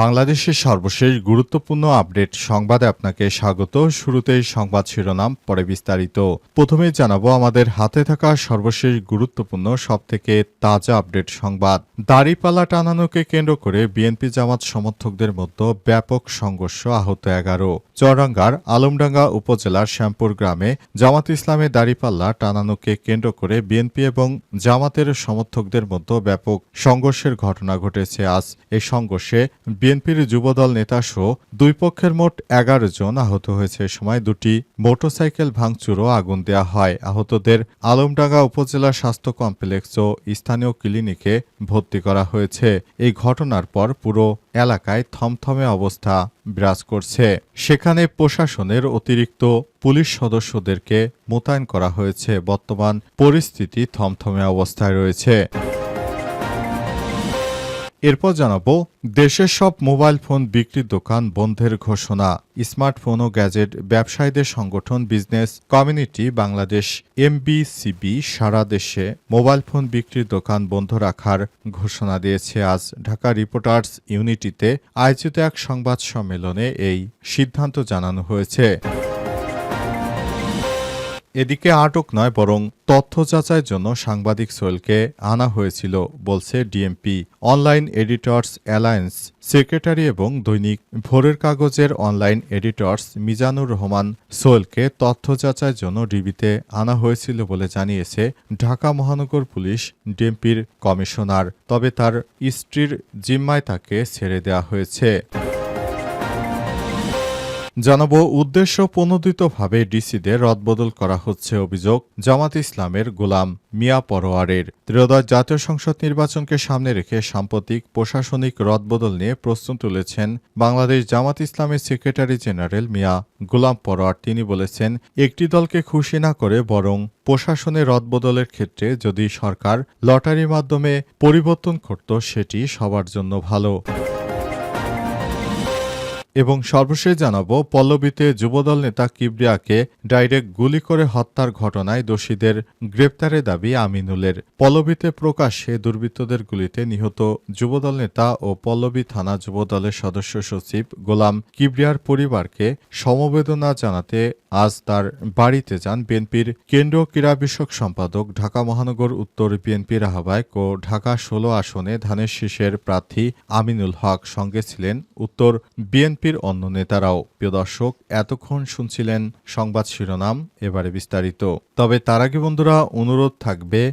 বাংলাদেশের সর্বশেষ গুরুত্বপূর্ণ আপডেট সংবাদে আপনাকে স্বাগত। শুরুতেই সংবাদ শিরোনাম, পরে বিস্তারিত। প্রথমেই জানাব, আমাদের হাতে থাকা সর্বশেষ গুরুত্বপূর্ণ, সবথেকে তাজা আপডেট সংবাদ। দাড়িপাল্লা টানানোকে কেন্দ্র করে বিএনপি জামাত সমর্থকদের মধ্যে ব্যাপক সংঘর্ষ আহত এগারো। চররাঙ্গার আলমডাঙ্গা উপজেলার শ্যামপুর গ্রামে জামাত ইসলামের দাড়িপাল্লা টানানোকে কেন্দ্র করে বিএনপি এবং জামাতের সমর্থকদের মধ্যে ব্যাপক সংঘর্ষের ঘটনা ঘটেছে। আজ এই সংঘর্ষে বিএনপির যুবদল নেতাসহ দুই পক্ষের মোট এগারো জন আহত হয়েছে। সময় দুটি মোটরসাইকেল ভাঙচুর ও আগুন দেওয়া হয়। আহতদের আলমডাঙ্গা উপজেলা স্বাস্থ্য কমপ্লেক্স ও স্থানীয় ক্লিনিকে ভর্তি করা হয়েছে। এই ঘটনার পর পুরো এলাকায় থমথমে অবস্থা বিরাজ করছে। সেখানে প্রশাসনের অতিরিক্ত পুলিশ সদস্যদেরকে মোতায়েন করা হয়েছে। বর্তমান পরিস্থিতি থমথমে অবস্থায় রয়েছে। এরপর জানাব, দেশের সব মোবাইল ফোন বিক্রির দোকান বন্ধের ঘোষণা। স্মার্টফোন ও গ্যাজেট ব্যবসায়ীদের সংগঠন বিজনেস কমিউনিটি বাংলাদেশ, এমবিসিবি, সারা দেশে মোবাইল ফোন বিক্রির দোকান বন্ধ রাখার ঘোষণা দিয়েছে আজ ঢাকা রিপোর্টার্স ইউনিটিতে আয়োজিত এক সংবাদ সম্মেলনে এই সিদ্ধান্ত জানানো হয়েছে। এদিকে আটক নয়, বরং তথ্য যাচাইয়ের জন্য সাংবাদিক সোহেলকে আনা হয়েছিল, বলছে DMP. Online editors alliance secretary এবং দৈনিক ভোরের কাগজের অনলাইন এডিটর্স মিজানুর রহমান সোহেলকে তথ্য যাচাইয়ের জন্য ডিবিতে আনা হয়েছিল বলে জানিয়েছে ঢাকা মহানগর পুলিশ ডিএমপির কমিশনার। তবে তার স্ত্রীর জিম্মায় তাকে ছেড়ে দেওয়া হয়েছে। জানাব উদ্দেশ্য প্রণোদিতভাবে ডিসিদের রদবদল করা হচ্ছে অভিযোগ জামাত ইসলামের গোলাম মিয়া পরোয়ারের। ত্রয়োদশ জাতীয় সংসদ নির্বাচনকে সামনে রেখে সাম্প্রতিক প্রশাসনিক রদবদল নিয়ে প্রশ্ন তুলেছেন বাংলাদেশ জামাত ইসলামের সেক্রেটারি জেনারেল মিয়া গোলাম পরোয়ার। তিনি বলেছেন, একটি দলকে খুশি না করে বরং প্রশাসনে রদবদলের ক্ষেত্রে যদি সরকার লটারির মাধ্যমে পরিবর্তন করত, সেটি সবার জন্য ভালো। এবং সর্বশেষ জানাব, পল্লবীতে যুবদল নেতা কিবরিয়াকে ডাইরেক্ট গুলি করে হত্যার ঘটনায় দোষীদের গ্রেপ্তারের দাবি আমিনুলের। পল্লবীতে প্রকাশ্যে দুর্বৃত্তদের গুলিতে নিহত যুবদল নেতা ও পল্লবী থানা যুবদলের সদস্য সচিব গোলাম কিবরিয়ার পরিবারকে সমবেদনা জানাতে আজ তার বাড়িতে যান বিএনপির কেন্দ্রীয় ক্রীড়া বিষয়ক সম্পাদক, ঢাকা মহানগর উত্তর বিএনপির আহ্বায়ক ও ঢাকা ষোলো আসনে ধানের শীষের প্রার্থী আমিনুল হক সঙ্গে ছিলেন উত্তর বিএনপির অন্য নেতারাও। প্রিয় দর্শক, এতক্ষণ শুনছিলেন সংবাদ শিরোনাম, এবারে বিস্তারিত। তবে তার আগে বন্ধুরা, অনুরোধ থাকবে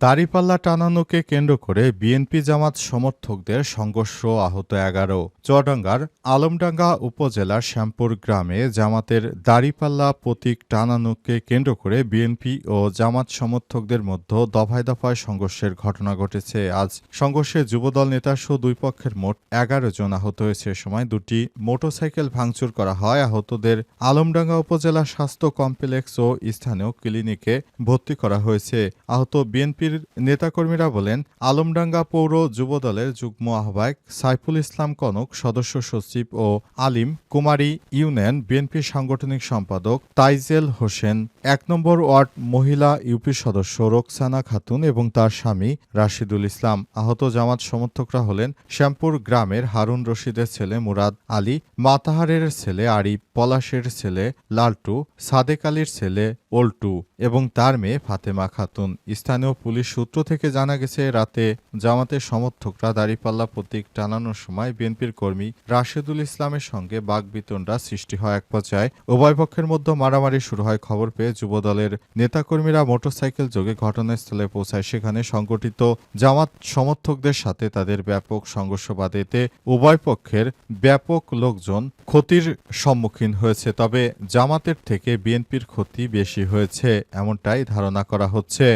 দাড়িপাল্লা টানানোকে কেন্দ্র করে বিএনপি জামাত সমর্থকদের সংঘর্ষ আহত এগারো। চুয়াডাঙ্গার আলমডাঙ্গা উপজেলার শ্যামপুর গ্রামে জামাতের দাড়িপাল্লা প্রতীক টানানোকে কেন্দ্র করে বিএনপি ও জামাত সমর্থকদের মধ্যে দফায় দফায় সংঘর্ষের ঘটনা ঘটেছে। আজ সংঘর্ষে যুবদল নেতাসহ দুই পক্ষের মোট এগারো জন আহত হয়েছে। সময় দুটি মোটরসাইকেল ভাঙচুর করা হয়। আহতদের আলমডাঙ্গা উপজেলা স্বাস্থ্য কমপ্লেক্স ও স্থানীয় ক্লিনিকে ভর্তি করা হয়েছে। আহত বিএনপির নেতাকর্মীরা বলেন, আলমডাঙ্গা পৌর যুবদলের যুগ্ম আহ্বায়ক সাইফুল ইসলাম কনক, সদস্য সচিব ও আলিম কুমারী ইউনিয়ন বিএনপি সাংগঠনিক সম্পাদক তাইজেল হোসেন, এক নম্বর ওয়ার্ড মহিলা ইউপি সদস্য রোকসানা খাতুন এবং তার স্বামী রাশিদুল ইসলাম। আহত জামাত সমর্থকরা হলেন শ্যামপুর গ্রামের হারুন রশিদের ছেলে মুরাদ আলী, মাতাহারের ছেলে আরিফ, পলাশের ছেলে লালটু, সাদেক আলীর ছেলে ওল্টু এবং তার মেয়ে ফাতেমা খাতুন। স্থানীয় পুলিশ সূত্র থেকে জানা গেছে, রাতে জামাতের সমর্থকরা দাঁড়িপাল্লা প্রতীক টানানোর সময় বিএনপির কর্মী রাশেদুল ইসলামের সঙ্গে বাগবিতণ্ডা সৃষ্টি হয় এক পর্যায়ে। উভয় পক্ষের মধ্যে মারামারি শুরু হয়। খবর পেয়ে যুবদলের নেতাকর্মীরা মোটরসাইকেল যোগে ঘটনাস্থলে পৌঁছায়। সেখানে সংগঠিত জামাত সমর্থকদের সাথে তাদের ব্যাপক সংঘর্ষ বাধে এতে উভয় পক্ষের ব্যাপক লোকজন ক্ষতির সম্মুখীন হয়েছে। তবে জামাতের থেকে বিএনপির ক্ষতি বেশি হয়েছে, এমনটাই ধারণা করা হচ্ছে।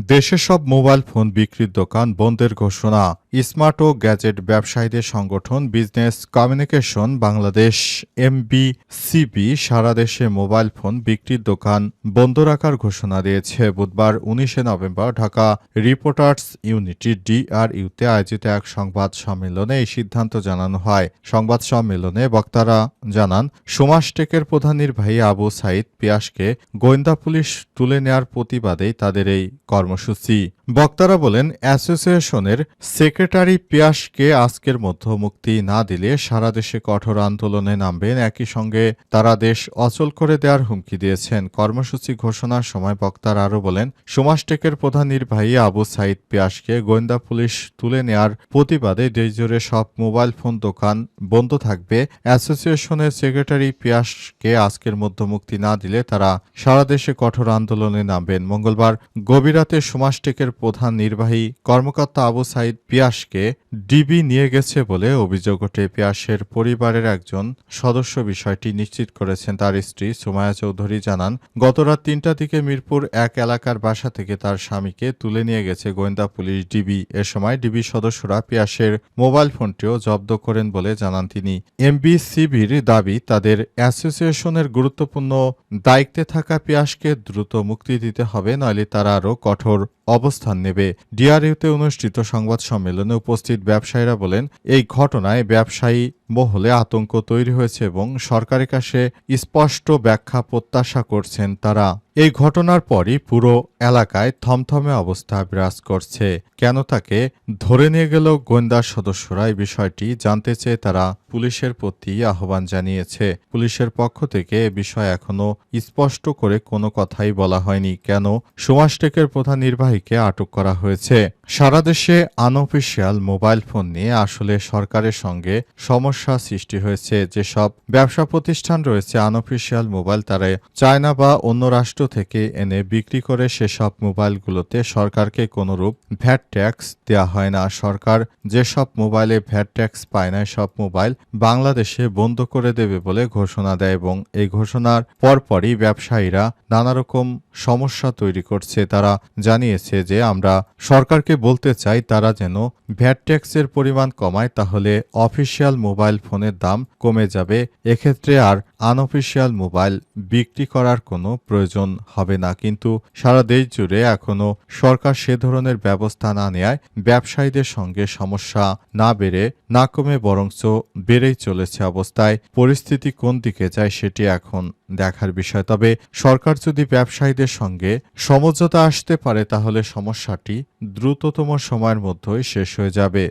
দেশের সব মোবাইল ফোন বিক্রির দোকান বন্ধের ঘোষণা। স্মার্ট ও গ্যাজেট ব্যবসায়ীদের সংগঠন বিজনেস কমিউনিকেশন বাংলাদেশ, এমবিসিবি, সারা দেশে মোবাইল ফোন বিক্রির দোকান বন্ধ রাখার ঘোষণা দিয়েছে। বুধবার উনিশে নভেম্বর ঢাকা রিপোর্টার্স ইউনিটি ডিআরইউতে আয়োজিত এক সংবাদ সম্মেলনে এই সিদ্ধান্ত জানানো হয়। সংবাদ সম্মেলনে বক্তারা জানান সোমাসটেকের প্রধান নির্বাহী আবু সাইদ পিয়াসকে গোয়েন্দা পুলিশ তুলে নেয়ার প্রতিবাদেই তাদের এই কর্মসূচি। বক্তারা বলেন, অ্যাসোসিয়েশনের সেক্রেটারি পিয়াসকে আজকের মধ্য মুক্তি না দিলে সারা দেশে কঠোর আন্দোলনে নামবেন। একই সঙ্গে তারা দেশ অচল করে দেওয়ার হুমকি দিয়েছেন। কর্মসূচি ঘোষণার সময় বক্তারা আরও বলেন, সোমাসটেকের প্রধান নির্বাহী আবু সাইদ পিয়াসকে গোয়েন্দা পুলিশ তুলে নেয়ার প্রতিবাদে দেশজুড়ে সব মোবাইল ফোন দোকান বন্ধ থাকবে। অ্যাসোসিয়েশনের সেক্রেটারি পিয়াসকে আজকের মধ্য মুক্তি না দিলে তারা সারা দেশে কঠোর আন্দোলনে নামবেন। মঙ্গলবার গভীর রাতে সোমাসটেকের প্রধান নির্বাহী কর্মকর্তা আবু সাইদ পিয়াসকে ডিবি নিয়ে গেছে বলে অভিযোগ ওঠে। পিয়াসের পরিবারের একজন সদস্য বিষয়টি নিশ্চিত করেছেন। তার স্ত্রী সুমায়া চৌধুরী জানান, গতরাত তিনটা দিকে মিরপুর এক এলাকার বাসা থেকে তার স্বামীকে তুলে নিয়ে গেছে গোয়েন্দা পুলিশ ডিবি। এ সময় ডিবি সদস্যরা পিয়াসের মোবাইল ফোনটিও জব্দ করেন বলে জানান তিনি। এমবিসিবির দাবি, তাদের অ্যাসোসিয়েশনের গুরুত্বপূর্ণ দায়িত্বে থাকা পিয়াসকে দ্রুত মুক্তি দিতে হবে, নইলে তারা আরও কঠোর অবস্থান নেবে। ডিআরইউতে অনুষ্ঠিত সংবাদ সম্মেলনে উপস্থিত ব্যবসায়ীরা বলেন এই ঘটনায় ব্যবসায়ী মহলে আতঙ্ক তৈরি হয়েছে এবং সরকারের কাছে স্পষ্ট ব্যাখ্যা প্রত্যাশা করছেন তারা। এই ঘটনার পরই পুরো এলাকায় থমথমে অবস্থা বিরাজ করছে। কেন তাকে ধরে নিয়ে গেল গোয়েন্দা সদস্যরা এই বিষয়টি জানতে চেয়ে তারা পুলিশের প্রতি আহ্বান জানিয়েছে। পুলিশের পক্ষ থেকে এ বিষয়ে এখনও স্পষ্ট করে কোনো কথাই বলা হয়নি। কেন? সোমাসটেকের প্রধান নির্বাহীকে আটক করা হয়েছে। সারা দেশে আনঅফিসিয়াল মোবাইল ফোন নিয়ে আসলে সরকারের সঙ্গে সমস্যা সৃষ্টি হয়েছে, যেসব ব্যবসা প্রতিষ্ঠান রয়েছে আনঅফিসিয়াল মোবাইল তারা চায়না বা অন্য রাষ্ট্র থেকে এনে বিক্রি করে সেসব মোবাইলগুলোতে সরকারকে কোনোরূপ ভ্যাট ট্যাক্স দেওয়া হয় না। সরকার যেসব মোবাইলে ভ্যাট ট্যাক্স পায় না সব মোবাইল বাংলাদেশে বন্ধ করে দেবে বলে ঘোষণা দেয় এবং এই ঘোষণার পরপরই ব্যবসায়ীরা নানা রকম সমস্যা তৈরি করছে। তারা জানিয়েছে যে, আমরা সরকারকে বলতে চাই, তারা যেন ভ্যাট ট্যাক্সের পরিমাণ কমায়, তাহলে অফিসিয়াল মোবাইল ফোনের দাম কমে যাবে, এক্ষেত্রে আর আনঅফিসিয়াল মোবাইল বিক্রি করার কোনো প্রয়োজন হবে না। কিন্তু সারা দেশ জুড়ে এখনও সরকার সে ধরনের ব্যবস্থা না নেয় ব্যবসায়ীদের সঙ্গে সমস্যা না বেড়ে, না কমে বরঞ্চ বেড়েই চলেছে অবস্থায়। পরিস্থিতি কোন দিকে যায় সেটি এখন দেখার বিষয়। তবে সরকার যদি ব্যবসায়ীদের সঙ্গে সমঝোতা আসতে পারে, তাহলে সমস্যাটি দ্রুততম সময়ের মধ্যেই শেষ হয়ে যাবে।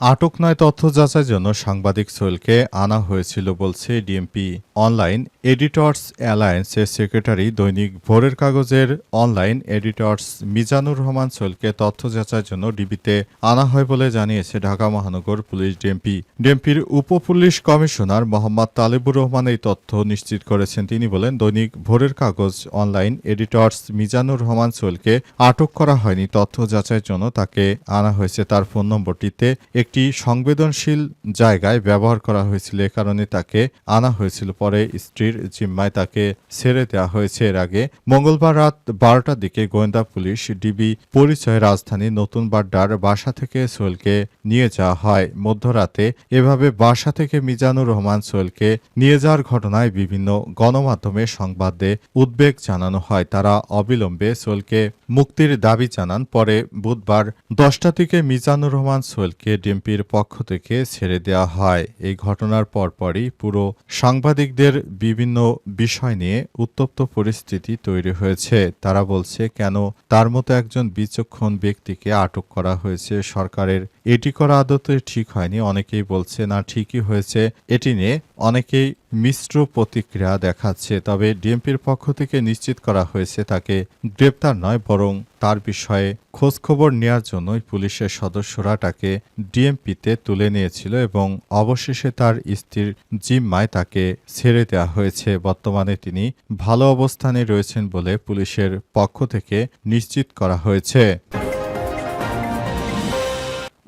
আটক নয় তথ্য যাচাইয়ের জন্য সাংবাদিক সোহেলকে আনা হয়েছিল বলছে ডিএমপি। অনলাইন এডিটর্স অ্যালায়েন্সের সেক্রেটারি দৈনিক ভোরের কাগজের অনলাইন এডিটর্স মিজানুর রহমান সোহেলকে তথ্য যাচাইয়ের জন্য ডিবিতে আনা হয় বলে জানিয়েছে ঢাকা মহানগর পুলিশ ডিএমপি। ডিএমপির উপপুলিশ কমিশনার মোহাম্মদ তালেবুর রহমান এই তথ্য নিশ্চিত করেছেন। তিনি বলেন, দৈনিক ভোরের কাগজ অনলাইন এডিটর্স মিজানুর রহমান সোহেলকে আটক করা হয়নি। তথ্য যাচাইয়ের জন্য তাকে আনা হয়েছে। তার ফোন নম্বরটিতে একটি সংবেদনশীল জায়গায় ব্যবহার করা হয়েছিল। এ কারণে তাকে আনা হয়েছিল। পরে স্ত্রীর জিম্মায় তাকে ছেড়ে দেওয়া হয়েছে। এর আগে মঙ্গলবার রাত বারোটার দিকে গোয়েন্দা পুলিশ ডিবি পরিচয় রাজধানী নতুন বাড্ডার বাসা থেকে সোহেলকে নিয়ে যাওয়া হয়। মধ্যরাতে এভাবে বাসা থেকে মিজানুর রহমান সোহেলকে নিয়ে যাওয়ার ঘটনায় বিভিন্ন গণমাধ্যমে সংবাদে উদ্বেগ জানানো হয়। তারা অবিলম্বে সোহেলকে মুক্তির দাবি জানান। পরে বুধবার দশটা থেকে মিজানুর রহমান সোহেলকে ডিএমপির পক্ষ থেকে ছেড়ে দেওয়া হয়। এই ঘটনার পরপরই পুরো সাংবাদিকদের বিভিন্ন বিষয় নিয়ে উত্তপ্ত পরিস্থিতি তৈরি হয়েছে। তারা বলছে, কেন তার মতো একজন বিচক্ষণ ব্যক্তিকে আটক করা হয়েছে সরকারের এটি করা আদতে ঠিক হয়নি। অনেকেই বলছে, না, ঠিকই হয়েছে। এটি নিয়ে অনেকেই মিশ্র প্রতিক্রিয়া দেখাচ্ছে। তবে ডিএমপির পক্ষ থেকে নিশ্চিত করা হয়েছে, তাকে গ্রেপ্তার নয়, বরং তার বিষয়ে খোঁজখবর নেওয়ার জন্যই পুলিশের সদস্যরা তাকে ডিএমপিতে তুলে নিয়েছিল এবং অবশেষে তার স্ত্রীর জিম্মায় তাকে ছেড়ে দেওয়া হয়েছে। বর্তমানে তিনি ভালো অবস্থানে রয়েছেন বলে পুলিশের পক্ষ থেকে নিশ্চিত করা হয়েছে।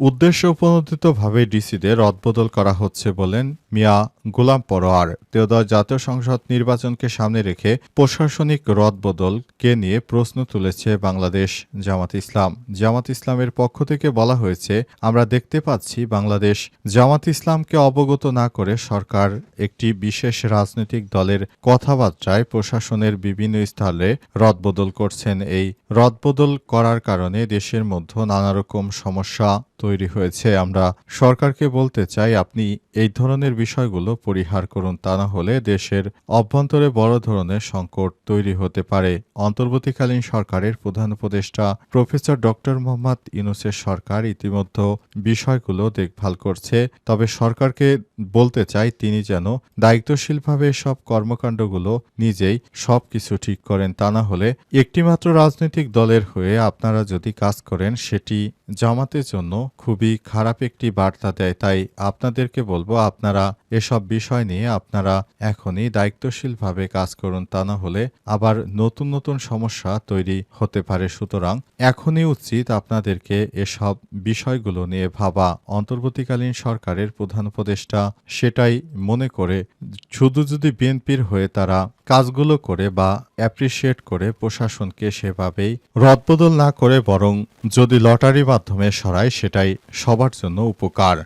উদ্দেশ্য উপনীতভাবে ডিসিদের রদবদল করা হচ্ছে বলেন মিয়া গোলাম পরোয়ার তেওদয় জাতীয় সংসদ নির্বাচনকে সামনে রেখে প্রশাসনিক রদবদলকে নিয়ে প্রশ্ন তুলেছে বাংলাদেশ জামাত ইসলাম। জামাত ইসলামের পক্ষ থেকে বলা হয়েছে, আমরা দেখতে পাচ্ছি বাংলাদেশ জামাত ইসলামকে অবগত না করে সরকার একটি বিশেষ রাজনৈতিক দলের কথাবার্তায় প্রশাসনের বিভিন্ন স্থলে রদবদল করছেন। এই রদবদল করার কারণে দেশের মধ্যে নানা রকম সমস্যা তৈরি হয়েছে। আমরা সরকারকে বলতে চাই, আপনি এই ধরনের বিষয়গুলো পরিহার করুন তা না হলে দেশের অভ্যন্তরে বড় ধরনের সংকট তৈরি হতে পারে। অন্তর্বর্তীকালীন সরকারের প্রধান উপদেষ্টা প্রফেসর ডক্টর মোহাম্মদ ইউনুসের সরকার ইতিমধ্যে বিষয়গুলো দেখভাল করছে, তবে সরকারকে বলতে চাই তিনি যেন দায়িত্বশীলভাবে সব কর্মকাণ্ডগুলো নিজেই সব কিছু ঠিক করেন, তা না হলে একটিমাত্র রাজনৈতিক দলের হয়ে আপনারা যদি কাজ করেন, সেটি জামাতের জন্য খুবই খারাপ একটি বার্তা দেয়। তাই আপনাদেরকে বলব, আপনারা এসব বিষয় নিয়ে আপনারা এখনই দায়িত্বশীলভাবে কাজ করুন, তা না হলে আবার নতুন নতুন সমস্যা তৈরি হতে পারে। সুতরাং এখনই উচিত আপনাদেরকে এসব বিষয়গুলো নিয়ে ভাবা। অন্তর্বর্তীকালীন সরকারের প্রধান উপদেষ্টা সেটাই মনে করে শুধু যদি বিএনপির হয়ে তারা কাজগুলো করে বা অ্যাপ্রিসিয়েট করে প্রশাসনকে সেভাবেই রদবদল না করে বরং যদি লটারির মাধ্যমে সরায়, সেটাই সবার জন্য উপকার।